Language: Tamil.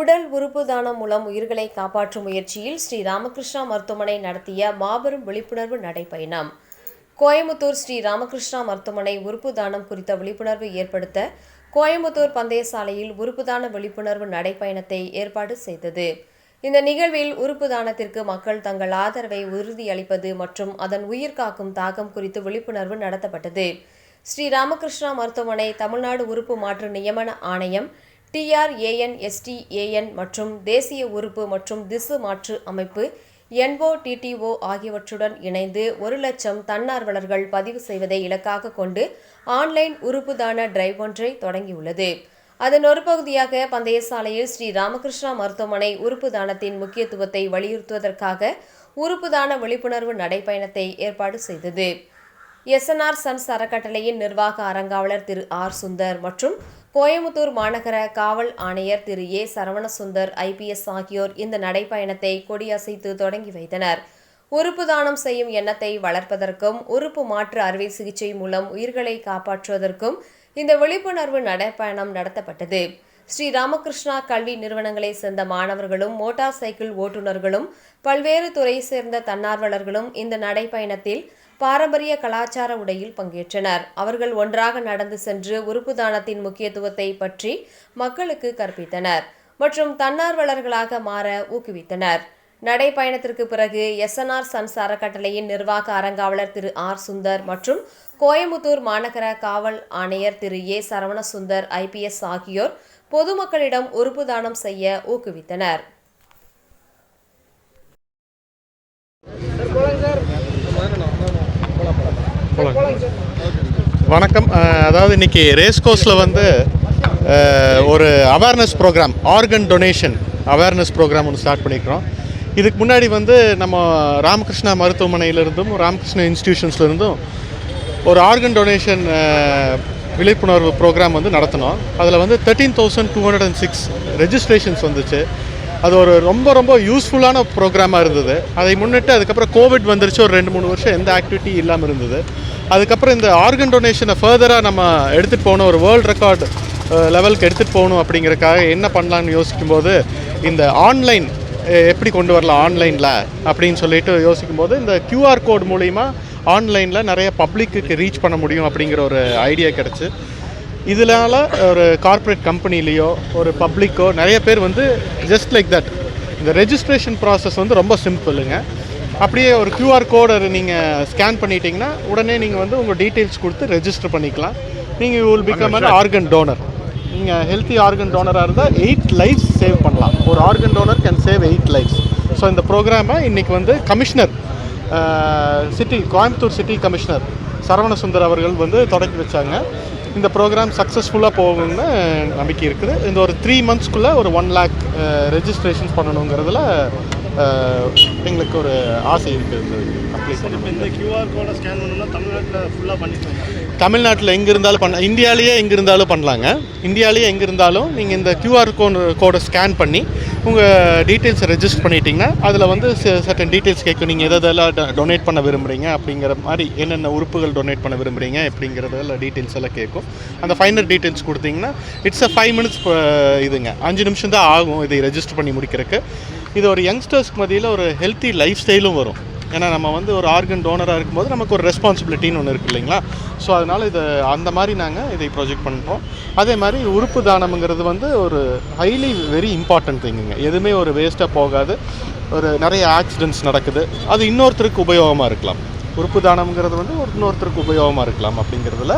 உடல் உறுப்பு தானம் மூலம் உயிர்களை காப்பாற்றும் முயற்சியில் ஸ்ரீ ராமகிருஷ்ணா மருத்துவமனை நடத்திய மாபெரும் விழிப்புணர்வு நடைப்பயணம். கோயமுத்தூர் ஸ்ரீ ராமகிருஷ்ணா மருத்துவமனை உறுப்பு தானம் குறித்த விழிப்புணர்வு ஏற்படுத்த கோயமுத்தூர் பந்தயசாலையில் உறுப்பு தான விழிப்புணர்வு நடைப்பயணத்தை ஏற்பாடு செய்தது. இந்த நிகழ்வில் உறுப்பு தானத்திற்கு மக்கள் தங்கள் ஆதரவை உறுதியளிப்பது மற்றும் அதன் உயிர் காக்கும் தாக்கம் குறித்து விழிப்புணர்வு நடத்தப்பட்டது. ஸ்ரீ ராமகிருஷ்ணா மருத்துவமனை தமிழ்நாடு உறுப்பு மாற்று நியமன ஆணையம் டிஆர்ஏஎன் எஸ்டிஏஎன் மற்றும் தேசிய உறுப்பு மற்றும் திசு மாற்று அமைப்பு என்போ டிடிஓ ஆகியவற்றுடன் இணைந்து ஒரு லட்சம் தன்னார்வலர்கள் பதிவு செய்வதை இலக்காக கொண்டு ஆன்லைன் உறுப்புதான டிரைவ் ஒன்றை தொடங்கியுள்ளது. அதன் ஒரு பகுதியாக பந்தயசாலையில் ஸ்ரீ ராமகிருஷ்ணா மருத்துவமனை உறுப்பு தானத்தின் முக்கியத்துவத்தை வலியுறுத்துவதற்காக உறுப்பு தான விழிப்புணர்வு நடைப்பயணத்தை ஏற்பாடு செய்தது. எஸ்என்ஆர் சன்ஸ் அறக்கட்டளையின் நிர்வாக அரங்காவலர் திரு ஆர் சுந்தர் மற்றும் கோயமுத்தூர் மாநகர காவல் ஆணையர் திரு. ஏ. சரவணசுந்தர் ஐபிஎஸ் ஆகியோர் இந்த நடைப்பயணத்தை கொடியசைத்து தொடங்கி வைத்தனர். உறுப்பு தானம் செய்யும் எண்ணத்தை வளர்ப்பதற்கும் உறுப்பு மாற்று அறுவை சிகிச்சை மூலம் உயிர்களை காப்பாற்றுவதற்கும் இந்த விழிப்புணர்வு நடைப்பயணம் நடத்தப்பட்டது. ஸ்ரீ ராமகிருஷ்ணா கல்வி நிறுவனங்களை சேர்ந்த மாணவர்களும் மோட்டார் சைக்கிள் ஓட்டுநர்களும் பல்வேறு துறை சேர்ந்த தன்னார்வலர்களும் இந்த நடைப்பயணத்தில் பாரம்பரிய கலாச்சார உடையில் பங்கேற்றனர். அவர்கள் ஒன்றாக நடந்து சென்று உறுப்பு தானத்தின் முக்கியத்துவத்தை பற்றி மக்களுக்கு கற்பித்தனர் மற்றும் தன்னார்வலர்களாக மாற ஊக்குவித்தனர். நடைப்பயணத்திற்கு பிறகு எஸ்என்ஆர் சன்ஸ் அறக்கட்டளையின் நிர்வாக அரங்காவலர் திரு. ஆர். சுந்தர் மற்றும் கோயம்புத்தூர் மாநகர காவல் ஆணையர் திரு. ஏ. சரவணசுந்தர் ஐபிஎஸ் ஆகியோர் பொதுமக்களிடம் உறுப்பு தானம் செய்ய ஊக்குவித்தனர். வணக்கம். அதாவது இன்னைக்கு ரேஸ் கோர்ஸில் வந்து ஒரு awareness programme organ donation awareness programme ஒன்று ஸ்டார்ட் பண்ணிக்கிறோம் இதுக்கு முன்னாடி வந்து நம்ம ராமகிருஷ்ணா மருத்துவமனையிலிருந்தும் ராமகிருஷ்ணா இன்ஸ்டிடியூஷன்ஸ்லேருந்தும் ஒரு ஆர்கன் டொனேஷன் விழிப்புணர்வு ப்ரோக்ராம் வந்து நடத்தினோம். அதில் வந்து thirteen thousand two hundred and six registrations வந்துச்சு. அது ஒரு ரொம்ப ரொம்ப யூஸ்ஃபுல்லான ப்ரோக்ராமாக இருந்தது. அதை முன்னிட்டு அதுக்கப்புறம் கோவிட் வந்துருச்சு. ஒரு ரெண்டு மூணு வருஷம் எந்த ஆக்டிவிட்டி இல்லாமல் இருந்தது. அதுக்கப்புறம் இந்த ஆர்கன் டொனேஷனை ஃபர்தராக நம்ம எடுத்துகிட்டு போகணும். ஒரு வேர்ல்ட் ரெக்கார்டு லெவலுக்கு எடுத்துகிட்டு போகணும் அப்படிங்கிறக்காக என்ன பண்ணலான்னு யோசிக்கும்போது இந்த ஆன்லைன் எப்படி கொண்டு வரலாம் ஆன்லைனில் அப்படின்னு சொல்லிட்டு யோசிக்கும்போது இந்த கியூஆர் கோட் மூலிமா ஆன்லைனில் நிறைய பப்ளிக்கு ரீச் பண்ண முடியும் அப்படிங்கிற ஒரு ஐடியா கிடச்சி. இதனால ஒரு கார்ப்பரேட் கம்பெனிலேயோ ஒரு பப்ளிக்கோ நிறைய பேர் வந்து ஜஸ்ட் லைக் தட் இந்த ரெஜிஸ்ட்ரேஷன் ப்ராசஸ் வந்து ரொம்ப சிம்பிளுங்க. அப்படியே ஒரு க்யூஆர் கோடை நீங்கள் ஸ்கேன் பண்ணிட்டீங்கன்னா உடனே நீங்கள் வந்து உங்கள் டீட்டெயில்ஸ் கொடுத்து ரெஜிஸ்டர் பண்ணிக்கலாம். நீங்கள் will become and organ donor நீங்கள் ஹெல்த்தி ஆர்கன் டோனராக இருந்தால் எயிட் லைஃப்ஸ் சேவ் பண்ணலாம். ஒரு organ donor can save eight lives so இந்த ப்ரோக்ராமை இன்றைக்கி வந்து commissioner city Coimbatore city commissioner Saravanasundar அவர்கள் வந்து தொடங்கி வச்சாங்க. இந்த ப்ரோக்ராம் சக்ஸஸ்ஃபுல்லாக போகும்னு நம்பிக்கை இருக்குது. இந்த ஒரு த்ரீ மந்த்ஸ்க்குள்ளே ஒரு ஒன் லேக் ரெஜிஸ்ட்ரேஷன்ஸ் பண்ணணுங்கிறதுல எங்களுக்கு ஒரு ஆசை இருக்குது இப்போ இந்த கியூஆர் கோடை ஸ்கேன் பண்ணணும்னா தமிழ்நாட்டில் ஃபுல்லாக பண்ணிக்கலாம் தமிழ்நாட்டில் எங்கே இருந்தாலும் பண்ண இந்தியாவிலேயே எங்கே இருந்தாலும் பண்ணலாங்க. இந்தியாவிலேயே எங்கே இருந்தாலும் நீங்கள் இந்த கியூஆர் கோடு கோடை ஸ்கேன் பண்ணி உங்கள் டீட்டெயில்ஸை ரெஜிஸ்டர் பண்ணிட்டீங்கன்னா அதில் வந்து சர்டன் டீட்டெயில்ஸ் கேட்கும் நீங்கள் எதெல்லாம் டொனேட் பண்ண விரும்புகிறீங்க அப்படிங்கிற மாதிரி என்னென்ன உறுப்புகள் டொனேட் பண்ண விரும்புகிறீங்க அப்படிங்கிறதெல்லாம் டீட்டெயில்ஸ் எல்லாம் கேட்கும் அந்த ஃபைனல் டீட்டெயில்ஸ் கொடுத்தீங்கன்னா இட்ஸ் அ ஃபைவ் மினிட்ஸ் இதுங்க. அஞ்சு நிமிஷம் தான் ஆகும் இதை ரெஜிஸ்டர் பண்ணி முடிக்கிறதுக்கு. இது ஒரு யங்ஸ்டர்ஸ்க்கு மத்தியில் ஒரு ஹெல்த்தி லைஃப் ஸ்டைலும் வரும். ஏன்னா நம்ம வந்து ஒரு ஆர்கன் டோனராக இருக்கும்போது நமக்கு ஒரு ரெஸ்பான்சிபிலிட்டின்னு ஒன்று இருக்குது இல்லைங்களா? ஸோ அதனால் இது அந்த மாதிரி நாங்கள் இதை ப்ரொஜெக்ட் பண்ணுறோம் அதே மாதிரி உறுப்பு தானம்ங்கிறது வந்து ஒரு ஹைலி வெரி இம்பார்ட்டன்ட் திங்குங்க எதுவுமே ஒரு வேஸ்ட்டாக போகாது. ஒரு நிறைய ஆக்சிடென்ட்ஸ் நடக்குது. அது இன்னொருத்தருக்கு உபயோகமாக இருக்கலாம். உறுப்பு தானம்ங்கிறது வந்து ஒரு இன்னொருத்தருக்கு உபயோகமாக இருக்கலாம் அப்படிங்கிறதுல